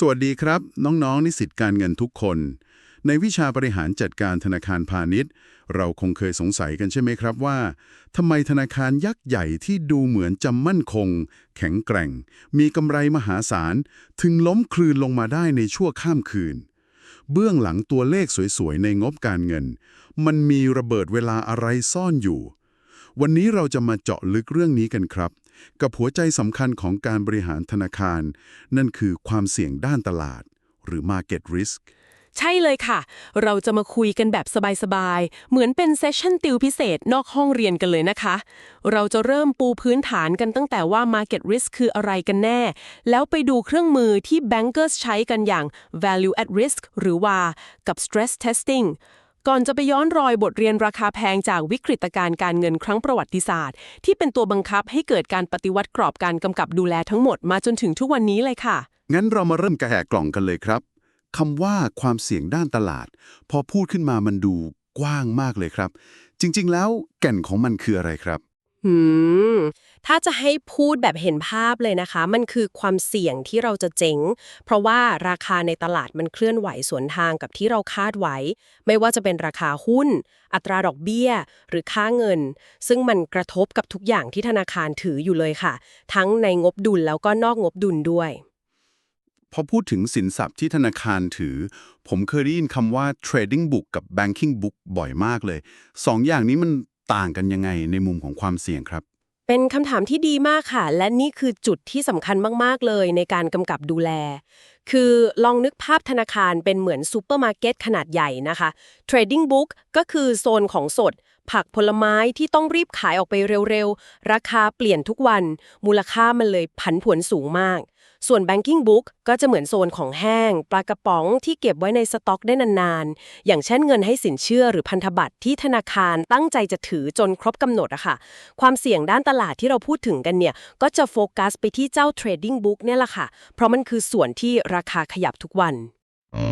สวัสดีครับ น้องๆนิสิตการเงินทุกคน ในวิชาบริหารจัดการธนาคารพาณิชย์ เราคงเคยสงสัยกันใช่ไหมครับว่าทำไมธนาคารยักษ์ใหญ่ที่ดูเหมือนจะมั่นคง แข็งแกร่ง มีกำไรมหาศาล ถึงล้มคลืนลงมาได้ในชั่วข้ามคืน เบื้องหลังตัวเลขสวยๆ ในงบการเงิน มันมีระเบิดเวลาอะไรซ่อนอยู่ วันนี้เราจะมาเจาะลึกเรื่องนี้กันครับ กับหัวใจสำคัญของการบริหารธนาคาร นั่นคือความเสี่ยงด้านตลาด หรือ Market Risk ใช่เลยค่ะ เราจะมาคุยกันแบบสบายๆ เหมือนเป็นเซสชั่นติวพิเศษนอกห้องเรียนกันเลยนะคะ เราจะเริ่มปูพื้นฐานกันตั้งแต่ว่า Market Risk คืออะไรกันแน่ แล้วไปดูเครื่องมือที่ Bankers ใช้กันอย่าง Value at Risk หรือว่ากับ Stress Testing ก่อนจะไปย้อนรอยบทเรียนราคาแพงจากวิกฤตการณ์การเงินครั้งประวัติศาสตร์ ที่เป็นตัวบังคับให้เกิดการปฏิวัติกรอบการกำกับดูแลทั้งหมดมาจนถึงทุกวันนี้เลยค่ะ งั้นเรามาเริ่มกระแหกกล่องกันเลยครับคำว่าความเสี่ยงด้านตลาด พอพูดขึ้นมามันดูกว้างมากเลยครับ จริง ๆ แล้วแก่นของมันคืออะไรครับ หืม ถ้าจะให้พูดแบบเห็นภาพเลยนะคะ มันคือความเสี่ยงที่เราจะเจ๊ง เพราะว่าราคาในตลาดมันเคลื่อนไหวสวนทางกับที่เราคาดไว้ ไม่ว่าจะเป็นราคาหุ้น อัตราดอกเบี้ย หรือค่าเงิน ซึ่งมันกระทบกับทุกอย่างที่ธนาคารถืออยู่เลยค่ะ ทั้งในงบดุลแล้วก็นอกงบดุลด้วยพอพูดถึงสินทรัพย์ที่ธนาคารถือ ผมเคยได้ยินคำว่า trading book กับ banking book บ่อยมากเลย สองอย่างนี้มันต่างกันยังไงในมุมของความเสี่ยงครับ เป็นคำถามที่ดีมากค่ะ และนี่คือจุดที่สำคัญมาก ๆ เลยในการกำกับดูแล คือลองนึกภาพธนาคารเป็นเหมือนซูเปอร์มาร์เก็ตขนาดใหญ่นะคะ Trading Book ก็คือโซนของสด ผักผลไม้ที่ต้องรีบขายออกไปเร็ว ๆ ราคาเปลี่ยนทุกวัน มูลค่ามันเลยผันผวนสูงมาก ส่วน Banking Book ก็จะเหมือนโซนของแห้ง ปลากระป๋องที่เก็บไว้ในสต็อกได้นานๆ อย่างเช่นเงินให้สินเชื่อหรือพันธบัตรที่ธนาคารตั้งใจจะถือจนครบกำหนดอะค่ะ ความเสี่ยงด้านตลาดที่เราพูดถึงกันเนี่ย ก็จะโฟกัสไปที่เจ้า Trading Book เนี่ยแหละค่ะ เพราะมันคือส่วนที่ราคาขยับทุกวัน อ๋อ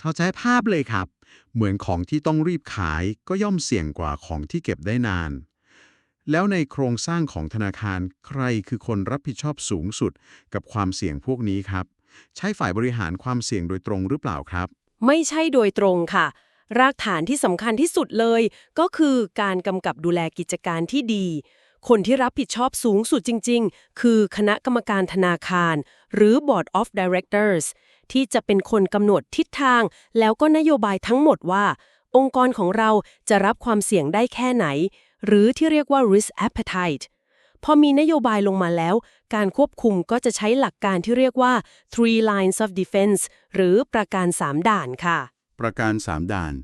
เข้าใจภาพเลยครับ เหมือนของที่ต้องรีบขายก็ย่อมเสี่ยงกว่าของที่เก็บได้นาน แล้วในโครงสร้างของธนาคารใครคือคนรับผิดชอบสูงสุดกับความเสี่ยงพวกนี้ครับ ใช้ฝ่ายบริหารความเสี่ยงโดยตรงหรือเปล่าครับ ไม่ใช่โดยตรงค่ะ รากฐานที่สำคัญที่สุดเลย ก็คือการกำกับดูแลกิจการที่ดี คนที่รับผิดชอบสูงสุดจริง ๆ คือคณะกรรมการธนาคาร หรือ Board of Directors ที่จะเป็นคนกำหนดทิศทาง แล้วก็นโยบายทั้งหมดว่า องค์กรของเราจะรับความเสี่ยงได้แค่ไหน หรือที่เรียกว่า risk appetite พอมีนโยบายลงมาแล้ว การควบคุมก็จะใช้หลักการที่เรียกว่า three lines of defense หรือประการสามด่านค่ะ ประการ 3 ด่าน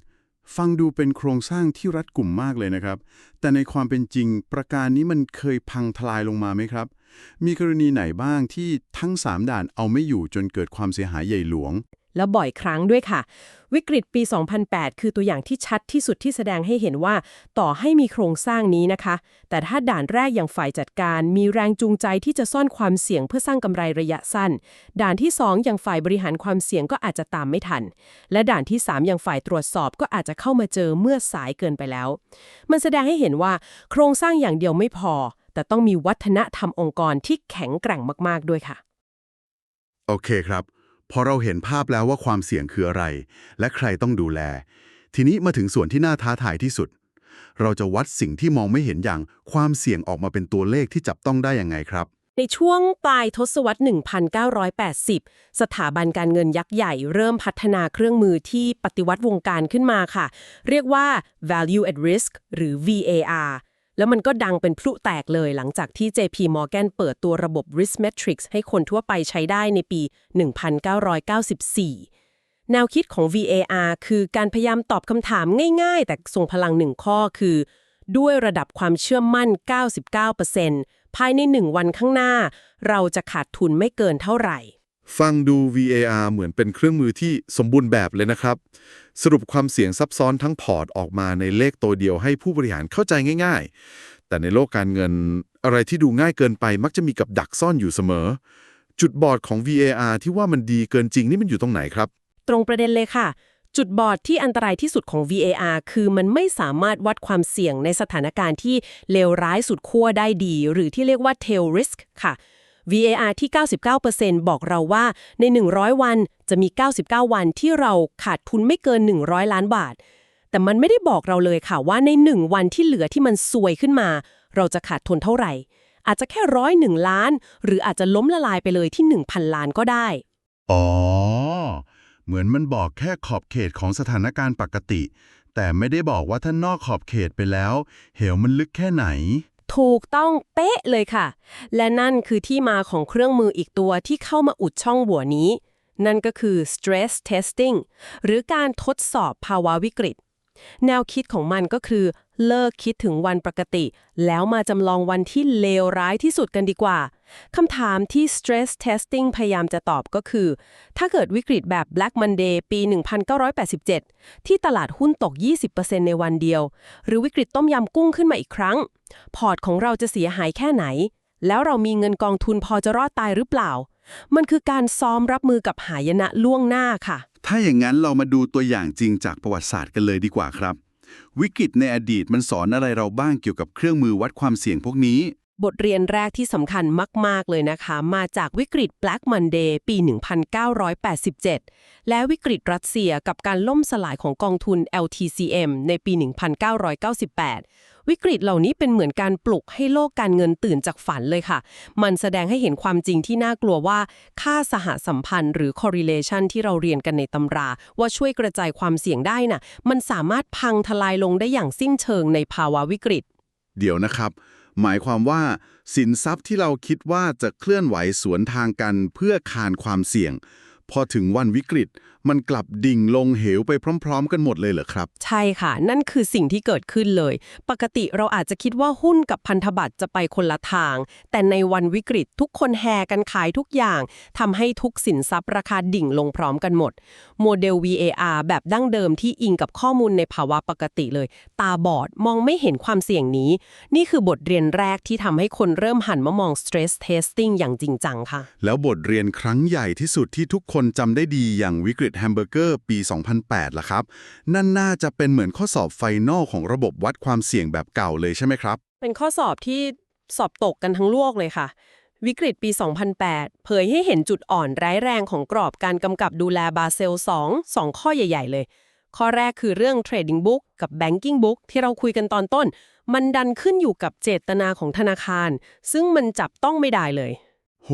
ฟังดูเป็นโครงสร้างที่รัดกุมมากเลยนะครับ แต่ในความเป็นจริง ประการนี้มันเคยพังทลายลงมาไหมครับ มีกรณีไหนบ้างที่ทั้ง 3 ด่านเอาไม่อยู่จนเกิดความเสียหายใหญ่หลวง แล้วบ่อยครั้งด้วยค่ะ วิกฤตปี 2008 คือตัวอย่างที่ชัดที่สุดที่แสดงให้เห็นว่า ต่อให้มีโครงสร้างนี้นะคะ แต่ถ้าด่านแรกอย่างฝ่ายจัดการ มีแรงจูงใจที่จะซ่อนความเสี่ยงเพื่อสร้างกำไรระยะสั้น ด่านที่ 2 อย่างฝ่ายบริหารความเสี่ยงก็อาจจะตามไม่ทัน และด่านที่ 3 อย่างฝ่ายตรวจสอบก็อาจจะเข้ามาเจอเมื่อสายเกินไปแล้ว มันแสดงให้เห็นว่า โครงสร้างอย่างเดียวไม่พอ แต่ต้องมีวัฒนธรรมองค์กรที่แข็งแกร่งมาก ๆ ด้วยค่ะ โอเคครับ พอเราเห็นภาพแล้วว่าความเสี่ยงคืออะไร และใครต้องดูแล ทีนี้มาถึงส่วนที่น่าท้าทายที่สุด เราจะวัดสิ่งที่มองไม่เห็นอย่างความเสี่ยงออกมาเป็นตัวเลขที่จับต้องได้ยังไงครับ ในช่วงปลายทศวรรษ 1980 สถาบันการเงินยักษ์ใหญ่เริ่มพัฒนาเครื่องมือที่ปฏิวัติวงการขึ้นมาค่ะ เรียกว่า value at risk หรือ VAR แล้วมันก็ดังเป็นพลุแตกเลยหลังจากที่ JP Morgan เปิดตัวระบบ risk metrics ให้คนทั่วไปใช้ได้ในปี 1994 แนวคิดของ VAR คือการพยายามตอบคำถามง่ายๆ แต่ทรงพลังหนึ่งข้อคือ ด้วยระดับความเชื่อมั่น 99%ภายในหนึ่งวันข้างหน้า เราจะขาดทุนไม่เกินเท่าไหร่ ฟังดู VAR เหมือนเป็นเครื่องมือที่สมบูรณ์แบบเลยนะครับ สรุปความเสี่ยงซับซ้อนทั้งพอร์ตออกมาในเลขตัวเดียวให้ผู้บริหารเข้าใจง่าย ๆ แต่ในโลกการเงินอะไรที่ดูง่ายเกินไปมักจะมีกับดักซ่อนอยู่เสมอ จุดบอดของ VAR ที่ว่ามันดีเกินจริงนี่มันอยู่ตรงไหนครับ ตรงประเด็นเลยค่ะ จุดบอดที่อันตรายที่สุดของ VAR คือมันไม่สามารถวัดความเสี่ยงในสถานการณ์ที่เลวร้ายสุดขั้วได้ดี หรือที่เรียกว่า tail risk ค่ะ VAR ที่ 99%บอกเราว่าใน 100 วันจะมี 99 วันที่เราขาดทุนไม่เกิน 100 ล้านบาท แต่มันไม่ได้บอกเราเลยค่ะว่าใน 1 วันที่เหลือที่มันซวยขึ้นมา เราจะขาดทุนเท่าไหร่ อาจจะแค่ร้อยหนึ่งล้าน หรืออาจจะล้มละลายไปเลยที่ 1,000 ล้านก็ได้ อ๋อ เหมือนมันบอกแค่ขอบเขตของสถานการณ์ปกติ แต่ไม่ได้บอกว่าถ้านอกขอบเขตไปแล้ว เหวมันลึกแค่ไหน ถูกต้องเป๊ะเลยค่ะ และนั่นคือที่มาของเครื่องมืออีกตัวที่เข้ามาอุดช่องหัวนี้ นั่นก็คือ stress testing หรือการทดสอบภาวะวิกฤต แนวคิดของมันก็คือ เลิกคิดถึงวันปกติ แล้วมาจำลองวันที่เลวร้ายที่สุดกันดีกว่าคำถามที่ stress testing พยายามจะตอบก็คือ ถ้าเกิดวิกฤตแบบ Black Monday ปี 1987 ที่ตลาดหุ้นตก 20%ในวันเดียว หรือวิกฤตต้มยำกุ้งขึ้นมาอีกครั้ง พอร์ตของเราจะเสียหายแค่ไหน แล้วเรามีเงินกองทุนพอจะรอดตายหรือเปล่า มันคือการซ้อมรับมือกับหายนะล่วงหน้าค่ะ ถ้าอย่างนั้นเรามาดูตัวอย่างจริงจากประวัติศาสตร์กันเลยดีกว่าครับ วิกฤตในอดีตมันสอนอะไรเราบ้างเกี่ยวกับเครื่องมือวัดความเสี่ยงพวกนี้ บทเรียนแรกที่สำคัญมาก ๆ เลยนะคะ มาจากวิกฤต Black Monday ปี 1987 และวิกฤตรัสเซียกับการล่มสลายของกองทุน LTCM ในปี 1998 วิกฤตเหล่านี้เป็นเหมือนการปลุกให้โลกการเงินตื่นจากฝันเลยค่ะ มันแสดงให้เห็นความจริงที่น่ากลัวว่า ค่าสหสัมพันธ์หรือ correlation ที่เราเรียนกันในตำรา ว่าช่วยกระจายความเสี่ยงได้น่ะมันสามารถพังทลายลงได้อย่างสิ้นเชิงในภาวะวิกฤต เดี๋ยวนะครับ หมายความว่า สินทรัพย์ที่เราคิดว่าจะเคลื่อนไหวสวนทางกันเพื่อคานความเสี่ยง พอถึงวันวิกฤต มันกลับดิ่งลงเหวไปพร้อม ๆ กันหมดเลยเหรอครับ ใช่ค่ะ นั่นคือสิ่งที่เกิดขึ้นเลย ปกติเราอาจจะคิดว่าหุ้นกับพันธบัตรจะไปคนละทาง แต่ในวันวิกฤตทุกคนแห่กันขายทุกอย่างทำให้ทุกสินทรัพย์ราคาดิ่งลงพร้อมกันหมด โมเดล VAR แบบดั้งเดิมที่อิงกับข้อมูลในภาวะปกติเลย ตาบอดมองไม่เห็นความเสี่ยงนี้ นี่คือบทเรียนแรกที่ทำให้คนเริ่มหันมามอง stress testing อย่างจริงจังค่ะ แล้วบทเรียนครั้งใหญ่ที่สุดที่ทุกคนจำได้ดีอย่างวิกฤตแฮมเบอร์เกอร์ปี 2008ล่ะครับ นั่นน่าจะเป็นเหมือนข้อสอบไฟนอลของระบบวัดความเสี่ยงแบบเก่าเลยใช่ไหมครับ เป็นข้อสอบที่สอบตกกันทั้งโลกเลยค่ะ วิกฤตปี 2008 เผยให้เห็นจุดอ่อนร้ายแรงของกรอบการกำกับดูแลบาเซล 2 2 ข้อใหญ่ ๆ เลย ข้อแรกคือเรื่อง Trading Book กับ Banking Book ที่เราคุยกันตอนต้น มันดันขึ้นอยู่กับเจตนาของธนาคาร ซึ่งมันจับต้องไม่ได้เลย โห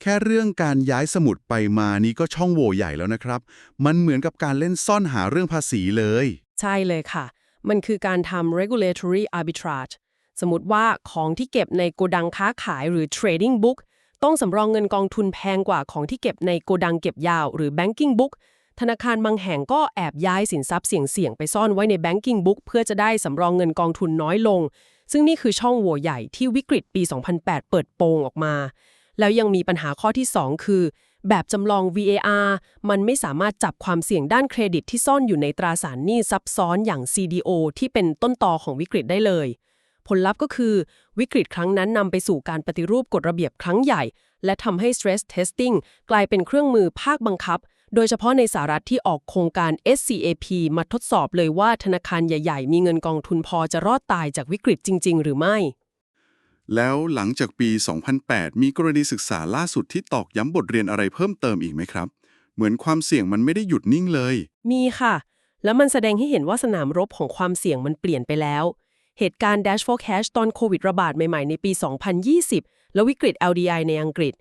แค่เรื่องการย้ายสมุดไปมานี้ก็ช่องโหว่ใหญ่แล้วนะครับ มันเหมือนกับการเล่นซ่อนหาเรื่องภาษีเลย ใช่เลยค่ะ มันคือการทำ regulatory arbitrage สมมติว่าของที่เก็บในโกดังค้าขายหรือ trading book ต้องสำรองเงินกองทุนแพงกว่าของที่เก็บในโกดังเก็บยาวหรือ banking book ธนาคารบางแห่งก็แอบย้ายสินทรัพย์เสี่ยงๆไปซ่อนไว้ใน banking book เพื่อจะได้สำรองเงินกองทุนน้อยลง ซึ่งนี่คือช่องโหว่ใหญ่ที่วิกฤตปี 2008 เปิดโปงออกมา แล้วยังมีปัญหาข้อที่ 2 คือ แบบจำลอง VAR มันไม่สามารถจับความเสี่ยงด้านเครดิตที่ซ่อนอยู่ในตราสารหนี้ซับซ้อนอย่าง CDO ที่เป็นต้นตอของวิกฤตได้เลย ผลลัพธ์ก็คือวิกฤตครั้งนั้นนำไปสู่การปฏิรูปกฎระเบียบครั้งใหญ่ และทำให้ stress testing กลายเป็นเครื่องมือภาคบังคับ โดยเฉพาะในสหรัฐที่ออกโครงการ SCAP มาทดสอบเลยว่าธนาคารใหญ่ ๆ มีเงินกองทุนพอจะรอดตายจากวิกฤตจริง ๆ หรือไม่ แล้วหลังจากปี 2008 มีกรณีศึกษาล่าสุดที่ตอกย้ำบทเรียนอะไรเพิ่มเติมอีกไหมครับ เหมือนความเสี่ยงมันไม่ได้หยุดนิ่งเลย มีค่ะ แล้วมันแสดงให้เห็นว่าสนามรบของความเสี่ยงมันเปลี่ยนไปแล้ว เหตุการณ์ Dash for Cash ตอนโควิดระบาดใหม่ๆ ในปี 2020 แล้ววิกฤต LDI ในอังกฤษ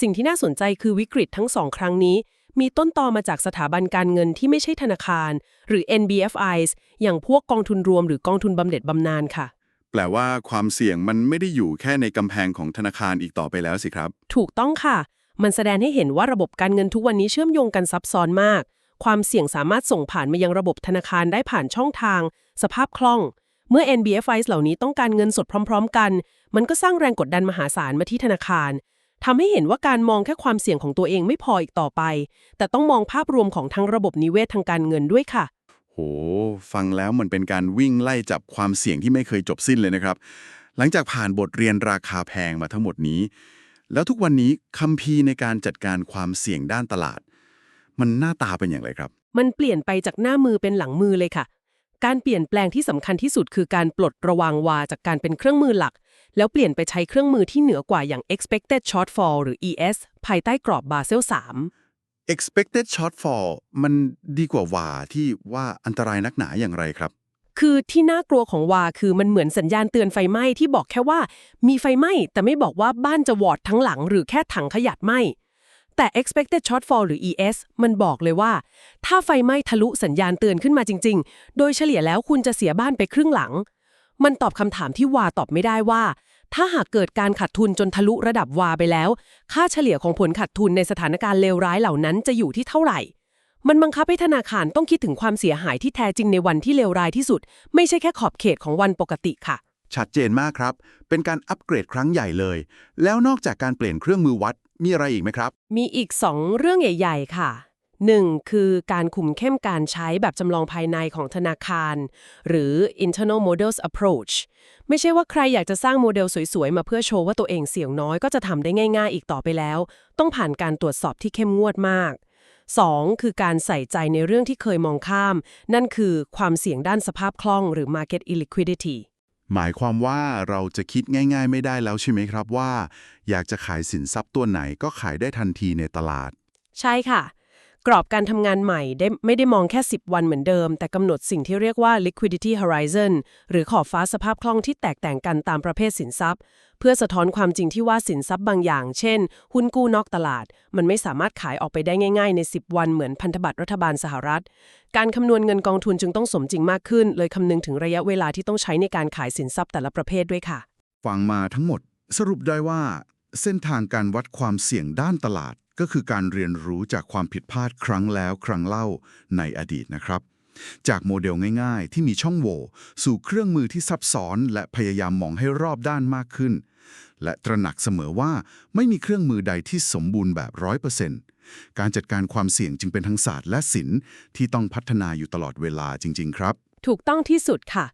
สิ่งที่น่าสนใจคือวิกฤตทั้งสองครั้งนี้ มีต้นตอมาจากสถาบันการเงินที่ไม่ใช่ธนาคาร หรือ NBFIs อย่างพวกกองทุนรวมหรือกองทุนบำเหน็จบำนาญค่ะ แปลว่าความเสี่ยงมันไม่ได้อยู่แค่ในกำแพงของธนาคารอีกต่อไปแล้วสิครับ ถูกต้องค่ะ มันแสดงให้เห็นว่าระบบการเงินทุกวันนี้เชื่อมโยงกันซับซ้อนมาก ความเสี่ยงสามารถส่งผ่านมายังระบบธนาคารได้ผ่านช่องทาง สภาพคล่อง เมื่อ NBFIs เหล่านี้ต้องการเงินสดพร้อม ๆ กัน มันก็สร้างแรงกดดันมหาศาลมาที่ธนาคารทำให้เห็นว่าการมองแค่ความเสี่ยงของตัวเองไม่พออีกต่อไป แต่ต้องมองภาพรวมของทั้งระบบนิเวศทางการเงินด้วยค่ะ โห ฟังแล้วมันเป็นการวิ่งไล่จับความเสี่ยงที่ไม่เคยจบสิ้นเลยนะครับ หลังจากผ่านบทเรียนราคาแพงมาทั้งหมดนี้ แล้วทุกวันนี้คัมภีร์ในการจัดการความเสี่ยงด้านตลาด มันหน้าตาเป็นอย่างไรครับ มันเปลี่ยนไปจากหน้ามือเป็นหลังมือเลยค่ะ การเปลี่ยนแปลงที่สำคัญที่สุดคือการปลดระวางวาจากการเป็นเครื่องมือหลัก แล้วเปลี่ยนไปใช้เครื่องมือที่เหนือกว่าอย่าง expected shortfall หรือ ES ภายใต้กรอบบาเซล3 expected shortfall มันดีกว่าว่าที่ว่าอันตรายนักหนาอย่างไรครับ คือที่น่ากลัวของวาคือมันเหมือนสัญญาณเตือนไฟไหม้ที่บอกแค่ว่า มีไฟไหม้แต่ไม่บอกว่าบ้านจะวอดทั้งหลังหรือแค่ถังขยะไหม้แต่ expected shortfall หรือ ES มันบอกเลยว่า ถ้าไฟไหม้ทะลุสัญญาณเตือนขึ้นมาจริง ๆ โดยเฉลี่ยแล้วคุณจะเสียบ้านไปครึ่งหลัง มันตอบคำถามที่วาตอบไม่ได้ว่า ถ้าหากเกิดการขาดทุนจนทะลุระดับวาไปแล้ว ค่าเฉลี่ยของผลขาดทุนในสถานการณ์เลวร้ายเหล่านั้นจะอยู่ที่เท่าไหร่ มันบังคับให้ธนาคารต้องคิดถึงความเสียหายที่แท้จริงในวันที่เลวร้ายที่สุด ไม่ใช่แค่ขอบเขตของวันปกติค่ะ ชัดเจนมากครับ เป็นการอัปเกรดครั้งใหญ่เลย แล้วนอกจากการเปลี่ยนเครื่องมือวัดมีอะไรอีกไหมครับ มีอีก 2 เรื่องใหญ่ ๆ ค่ะ 1. คือการคุมเข้มการใช้แบบจำลองภายในของธนาคาร หรือ internal models approach ไม่ใช่ว่าใครอยากจะสร้างโมเดลสวยๆ มาเพื่อโชว์ว่าตัวเองเสี่ยงน้อยก็จะทำได้ง่ายๆ อีกต่อไปแล้ว ต้องผ่านการตรวจสอบที่เข้มงวดมาก 2. คือการใส่ใจในเรื่องที่เคยมองข้าม นั่นคือความเสี่ยงด้านสภาพคล่องหรือ market illiquidity หมายความว่าเราจะคิดง่าย ๆ ไม่ได้แล้วใช่ไหมครับว่า อยากจะขายสินทรัพย์ตัวไหนก็ขายได้ทันทีในตลาด ใช่ค่ะ กรอบการทำงานใหม่ได้ไม่ได้มองแค่ 10 วันเหมือนเดิม แต่กำหนดสิ่งที่เรียกว่า liquidity horizon หรือขอบฟ้าสภาพคล่องที่แตกต่างกันตามประเภทสินทรัพย์ เพื่อสะท้อนความจริงที่ว่าสินทรัพย์บางอย่าง เช่น หุ้นกู้นอกตลาด มันไม่สามารถขายออกไปได้ง่าย ๆ ใน 10 วันเหมือนพันธบัตรรัฐบาลสหรัฐ การคำนวณเงินกองทุนจึงต้องสมจริงมากขึ้น เลยคำนึงถึงระยะเวลาที่ต้องใช้ในการขายสินทรัพย์แต่ละประเภทด้วยค่ะ ฟังมาทั้งหมด สรุปได้ว่า เส้นทางการวัดความเสี่ยงด้านตลาด ก็คือการเรียนรู้จากความผิดพลาดครั้งแล้วครั้งเล่าในอดีตนะครับ จากโมเดลง่ายๆ ที่มีช่องโหว่สู่เครื่องมือที่ซับซ้อน และพยายามมองให้รอบด้านมากขึ้น และตระหนักเสมอว่าไม่มีเครื่องมือใดที่สมบูรณ์แบบร้อยเปอร์เซ็นต์การจัดการความเสี่ยงจึงเป็นทั้งศาสตร์และศิลป์ที่ต้องพัฒนาอยู่ตลอดเวลาจริง ๆ ครับ ถูกต้องที่สุดค่ะ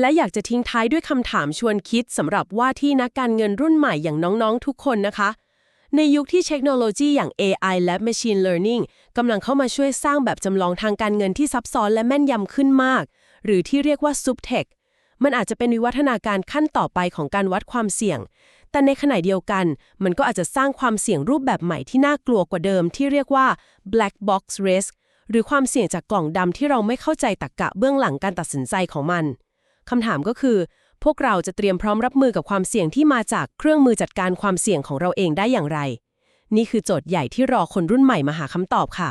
และอยากจะทิ้งท้ายด้วยคำถามชวนคิดสำหรับว่าที่นักการเงินรุ่นใหม่อย่างน้องๆ ทุกคนนะคะ ในยุคที่เทคโนโลยีอย่าง AI และ Machine Learning กำลังเข้ามาช่วยสร้างแบบจำลองทางการเงินที่ซับซ้อนและแม่นยำขึ้นมาก หรือที่เรียกว่า Subtech มันอาจจะเป็นวิวัฒนาการขั้นต่อไปของการวัดความเสี่ยง แต่ในขณะเดียวกัน มันก็อาจจะสร้างความเสี่ยงรูปแบบใหม่ที่น่ากลัวกว่าเดิม ที่เรียกว่า black box risk หรือความเสี่ยงจากกล่องดำที่เราไม่เข้าใจตรรกะเบื้องหลังการตัดสินใจของมันคำถามก็คือ พวกเราจะเตรียมพร้อมรับมือกับความเสี่ยงที่มาจากเครื่องมือจัดการความเสี่ยงของเราเองได้อย่างไร นี่คือโจทย์ใหญ่ที่รอคนรุ่นใหม่มาหาคำตอบค่ะ